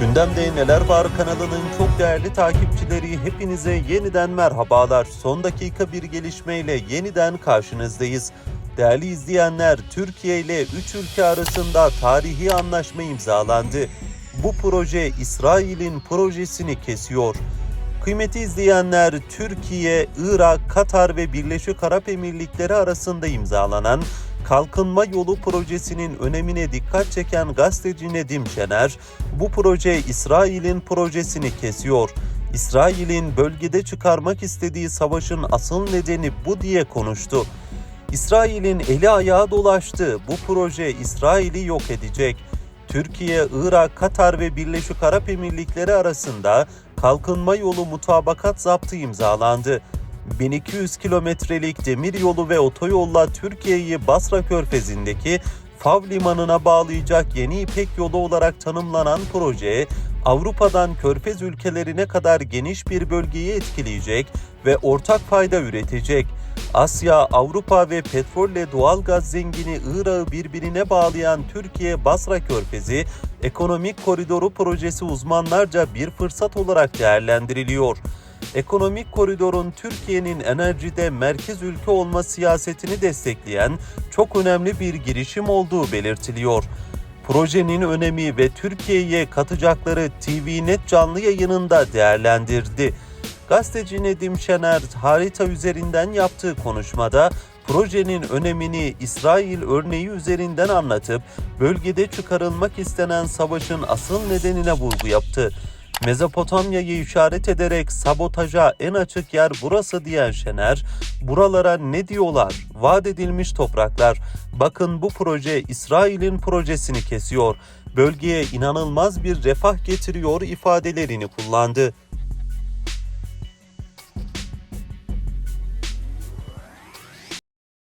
Gündemde Neler Var kanalının çok değerli takipçileri hepinize yeniden merhabalar. Son dakika bir gelişmeyle yeniden karşınızdayız. Değerli izleyenler, Türkiye ile 3 ülke arasında tarihi anlaşma imzalandı. Bu proje İsrail'in projesini kesiyor. Kıymetli izleyenler, Türkiye, Irak, Katar ve Birleşik Arap Emirlikleri arasında imzalanan Kalkınma Yolu projesinin önemine dikkat çeken gazeteci Nedim Şener, bu proje İsrail'in projesini kesiyor. İsrail'in bölgede çıkarmak istediği savaşın asıl nedeni bu diye konuştu. İsrail'in eli ayağı dolaştı. Bu proje İsrail'i yok edecek. Türkiye, Irak, Katar ve Birleşik Arap Emirlikleri arasında kalkınma yolu mutabakat zaptı imzalandı. 1200 kilometrelik demir yolu ve otoyolla Türkiye'yi Basra Körfezi'ndeki Fav limanına bağlayacak yeni İpek yolu olarak tanımlanan proje, Avrupa'dan Körfez ülkelerine kadar geniş bir bölgeyi etkileyecek ve ortak fayda üretecek. Asya, Avrupa ve petrolle doğalgaz zengini Irak'ı birbirine bağlayan Türkiye-Basra Körfezi, ekonomik koridoru projesi uzmanlarca bir fırsat olarak değerlendiriliyor. Ekonomik koridorun Türkiye'nin enerjide merkez ülke olma siyasetini destekleyen çok önemli bir girişim olduğu belirtiliyor. Projenin önemi ve Türkiye'ye katacakları TVNet canlı yayınında değerlendirdi. Gazeteci Nedim Şener harita üzerinden yaptığı konuşmada projenin önemini İsrail örneği üzerinden anlatıp bölgede çıkarılmak istenen savaşın asıl nedenine vurgu yaptı. Mezopotamya'yı işaret ederek sabotaja en açık yer burası diyen Şener, buralara ne diyorlar? Vaat edilmiş topraklar. Bakın bu proje İsrail'in projesini kesiyor. Bölgeye inanılmaz bir refah getiriyor ifadelerini kullandı.